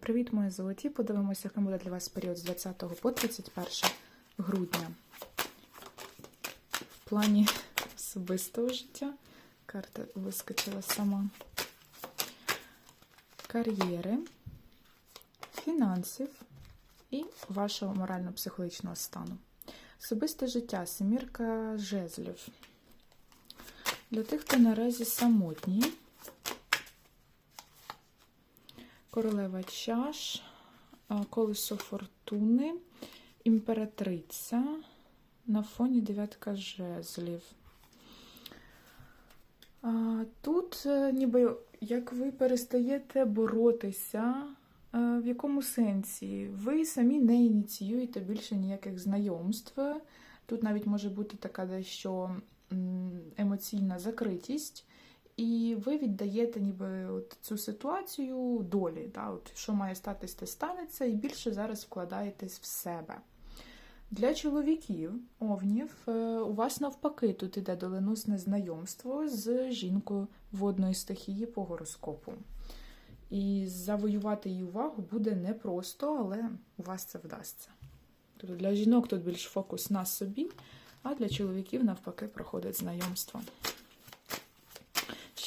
Привіт, мої золоті. Подивимося, яким буде для вас період з 20 по 31 грудня. В плані особистого життя. Карта вискочила сама. Кар'єри, фінансів і вашого морально-психологічного стану. Особисте життя, семірка жезлів. Для тих, хто наразі самотній. Королева чаш, колесо фортуни, імператриця на фоні дев'ятка жезлів. Тут е, ніби як ви перестаєте боротися, е, в якому сенсі? Ви самі не ініціюєте більше ніяких знайомств. Тут навіть може бути така дещо емоційна закритість. І ви віддаєте ніби от цю ситуацію долі. Да? От Що має статись, те станеться, і більше зараз вкладаєтесь в себе. Для чоловіків, овнів, е, у вас навпаки тут іде доленосне знайомство з жінкою водної стихії по гороскопу. І завоювати її увагу буде непросто, але у вас це вдасться. Тобто для жінок тут більш фокус на собі, а для чоловіків навпаки проходить знайомство.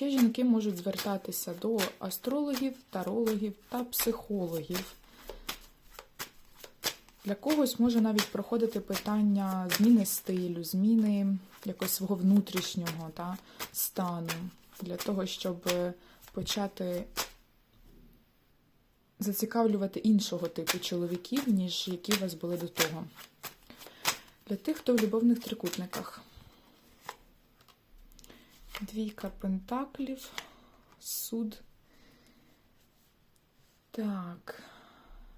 Ще жінки можуть звертатися до астрологів, тарологів та психологів. Для когось може навіть проходити питання зміни стилю, зміни якогось свого внутрішнього та, стану, для того, щоб почати зацікавлювати іншого типу чоловіків, ніж які у вас були до того. Для тих, хто в любовних трикутниках. Двійка пентаклів, суд. Так.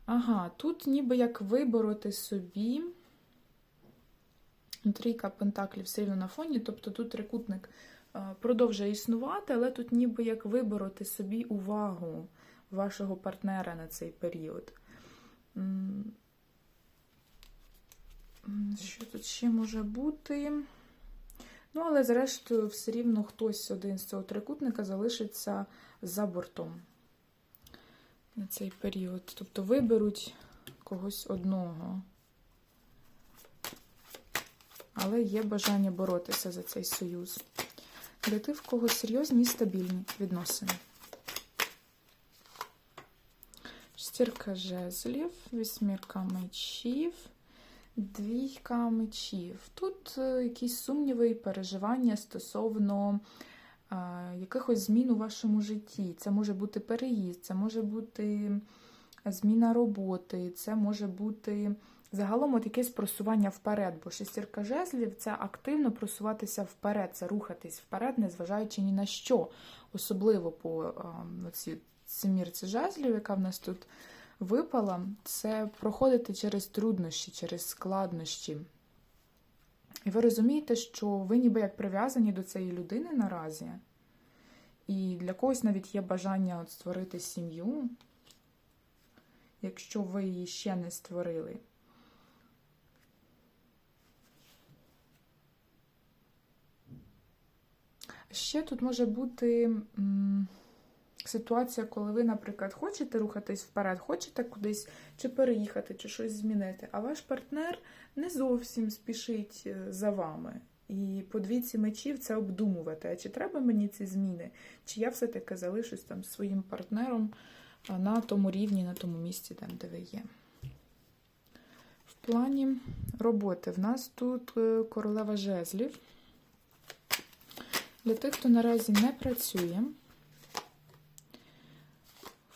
Ага, тут ніби як вибороти собі. Трійка пентаклів все рівно на фоні, тобто тут трикутник е, продовжує існувати, але тут ніби як вибороти собі увагу вашого партнера на цей період. Що тут ще може бути? Ну, але зрештою, все рівно хтось один з цього трикутника залишиться за бортом на цей період. Тобто виберуть когось одного. Але є бажання боротися за цей союз. Для тих, в кого серйозні і стабільні відносини. Шестірка жезлів, вісьмірка мечів. Двійка мечів. Тут е, якісь сумніви і переживання стосовно е, якихось змін у вашому житті. Це може бути переїзд, це може бути зміна роботи, це може бути загалом от якесь просування вперед. Бо шестірка жезлів це активно просуватися вперед, це рухатись вперед, незважаючи ні на що. Особливо по е, цій семірці жезлів, яка в нас тут випала, це проходити через труднощі, через складнощі. І ви розумієте, що ви ніби як прив'язані до цієї людини наразі. І для когось навіть є бажання от створити сім'ю, якщо ви її ще не створили. Ще тут може бути. м, Ситуація, коли ви, наприклад, хочете рухатись вперед, хочете кудись чи переїхати, чи щось змінити, а ваш партнер не зовсім спішить е, за вами. І по двійці мечів це обдумувати, а чи треба мені ці зміни, чи я все-таки залишусь там своїм партнером на тому рівні, на тому місці, там, де ви є. В плані роботи в нас тут е, королева жезлів. Для тих, хто наразі не працює.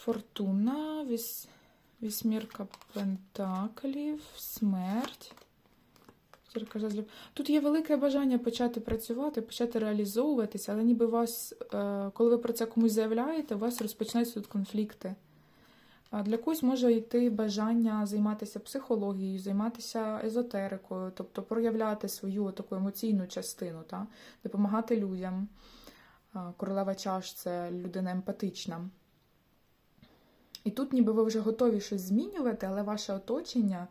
Фортуна, віс... вісьмірка пентаклів, смерть. Тут є велике бажання почати працювати, почати реалізовуватися, але ніби вас, е, коли ви про це комусь заявляєте, у вас розпочнуться тут конфлікти. Для когось може йти бажання займатися психологією, займатися езотерикою, тобто проявляти свою таку емоційну частину, та? допомагати людям. Королева чаш це людина емпатична. І тут ніби ви вже готові щось змінювати, але ваше оточення,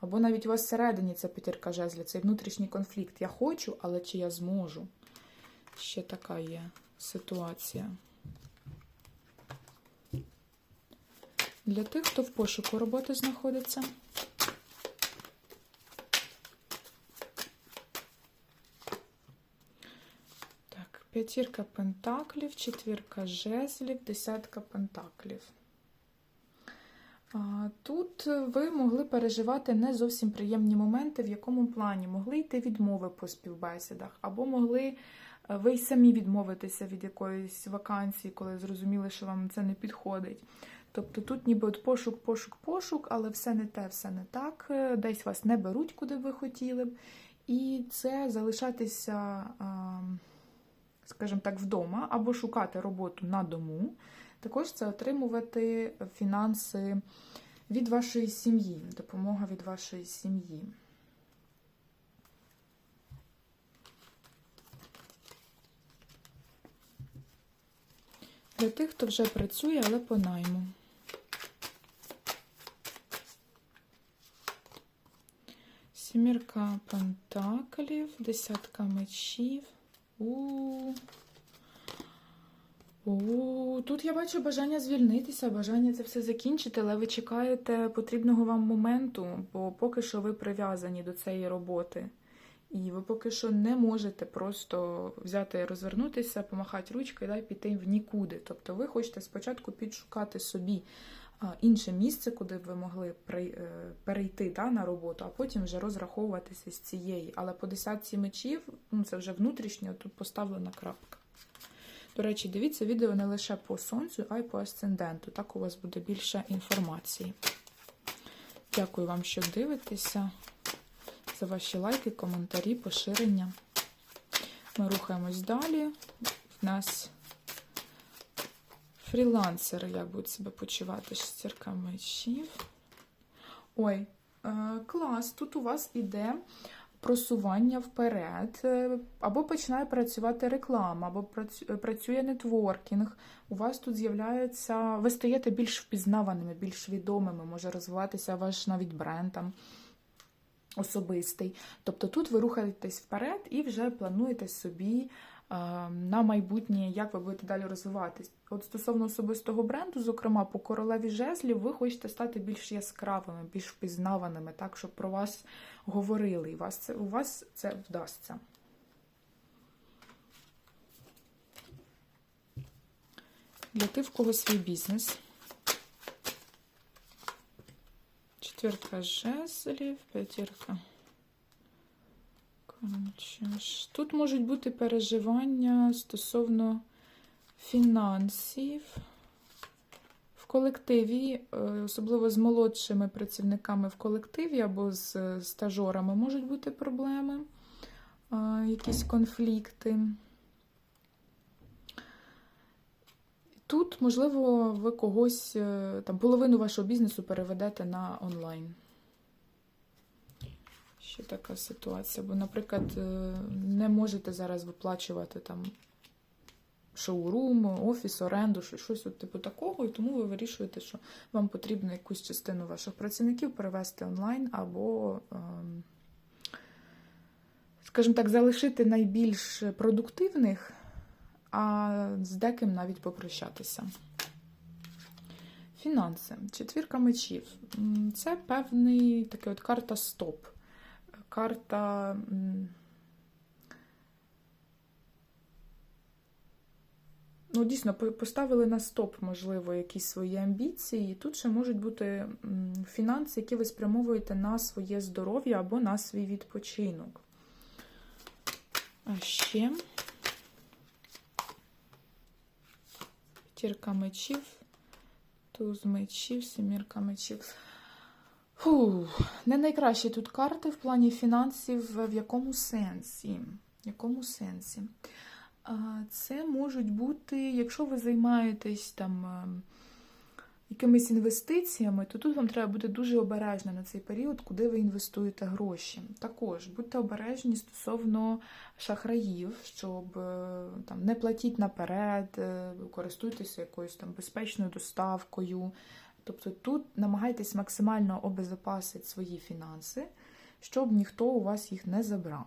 або навіть у вас всередині це п'ятірка жезлів, цей внутрішній конфлікт. Я хочу, але чи я зможу? Ще така є ситуація. Для тих, хто в пошуку роботи знаходиться. П'ятірка пентаклів, четвірка жезлів, десятка пентаклів. Тут ви могли переживати не зовсім приємні моменти, в якому плані могли йти відмови по співбесідах, або могли е, ви й самі відмовитися від якоїсь вакансії, коли зрозуміли, що вам це не підходить. Тобто тут ніби от пошук, пошук, пошук, але все не те, все не так. е, Десь вас не беруть, куди ви хотіли б. І це залишатися, скажімо так, вдома або шукати роботу на дому. Також це отримувати фінанси від вашої сім'ї, допомога від вашої сім'ї. Для тих, хто вже працює, але по найму. Сімірка пентаклів, десятка мечів. У. У, тут я бачу бажання звільнитися, бажання це все закінчити, але ви чекаєте потрібного вам моменту, бо поки що ви прив'язані до цієї роботи. І ви поки що не можете просто взяти, розвернутися, помахати ручкою і піти в нікуди. Тобто ви хочете спочатку підшукати собі інше місце, куди б ви могли е, перейти да, на роботу, а потім вже розраховуватися з цієї. Але по десятці мечів, ну це вже внутрішньо, тут поставлена крапка. До речі, дивіться відео не лише по сонцю, а й по асценденту. Так у вас буде більше інформації. Дякую вам, що дивитеся, за ваші лайки, коментарі, поширення. Ми рухаємось далі. В нас фрілансери, як будуть себе почувати шестерка мечів. Ой, е, клас, тут у вас іде просування вперед, е, або починає працювати реклама, або працює нетворкінг. У вас тут з'являється, ви стаєте більш впізнаваними, більш відомими, може розвиватися ваш навіть бренд там особистий. Тобто тут ви рухаєтесь вперед і вже плануєте собі е, на майбутнє, як ви будете далі розвиватись. От стосовно особистого бренду, зокрема по королеві жезлів, ви хочете стати більш яскравими, більш впізнаваними, так, щоб про вас говорили, і вас це, у вас це вдасться. Для тих, в кого свій бізнес. Четвірка жезлів, п'ятірка. Тут можуть бути переживання стосовно фінансів. В колективі, е, особливо з молодшими працівниками в колективі або з е, стажорами, можуть бути проблеми, якісь конфлікти. Тут, можливо, ви когось, е, там, половину вашого бізнесу переведете на онлайн. Ще така ситуація. Бо, наприклад, е, не можете зараз виплачувати там шоурум, офіс, оренду, що- щось от типу такого, і тому ви вирішуєте, що вам потрібно якусь частину ваших працівників перевести онлайн або, ем, скажімо так, залишити найбільш продуктивних, а з деким навіть попрощатися. Фінанси. Четвірка мечів. Це певний такий от карта стоп. Карта. Ну, дійсно, поставили на стоп, можливо, якісь свої амбіції. І тут ще можуть бути фінанси, які ви спрямовуєте на своє здоров'я або на свій відпочинок. А ще п'ятірка мечів, туз мечів, сімірка мечів. Фу, не найкращі тут карти в плані фінансів. В якому сенсі? В якому сенсі? Це можуть бути, якщо ви займаєтесь там е, якимись інвестиціями, то тут вам треба бути дуже обережно на цей період, куди ви інвестуєте гроші. Також будьте обережні стосовно шахраїв, щоб е, там не платіть наперед, е, користуйтеся якоюсь там безпечною доставкою. Тобто тут намагайтесь максимально обезопасити свої фінанси, щоб ніхто у вас їх не забрав.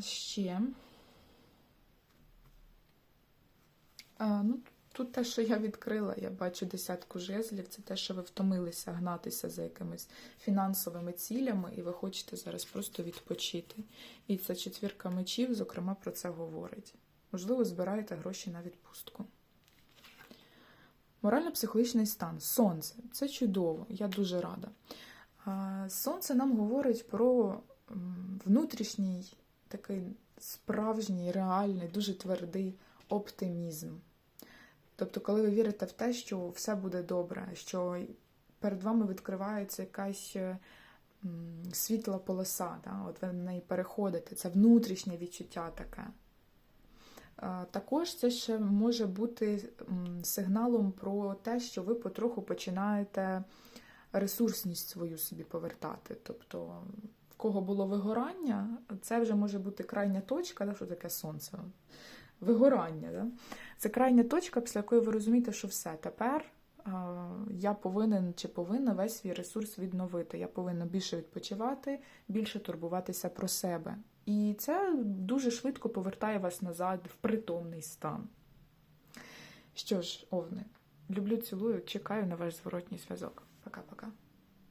Ще. А, ну, тут те, що я відкрила, я бачу десятку жезлів, це те, що ви втомилися гнатися за якимись фінансовими цілями, і ви хочете зараз просто відпочити. І ця четвірка мечів, зокрема, про це говорить. Можливо, збираєте гроші на відпустку. Морально-психологічний стан. Сонце. Це чудово, я дуже рада. Сонце нам говорить про внутрішній такий справжній, реальний, дуже твердий оптимізм. Тобто, коли ви вірите в те, що все буде добре, що перед вами відкривається якась е, світла полоса, да? от ви на неї переходите, це внутрішнє відчуття таке. Також це ще може бути сигналом про те, що ви потроху починаєте ресурсність свою собі повертати. Тобто, в кого було вигорання, це вже може бути крайня точка, що таке сонце. Вигорання. Да? Це крайня точка, після якої ви розумієте, що все, тепер я повинен чи повинна весь свій ресурс відновити. Я повинна більше відпочивати, більше турбуватися про себе. І це дуже швидко повертає вас назад в притомний стан. Що ж, овни, люблю, цілую, чекаю на ваш зворотній зв'язок. Пока-пока.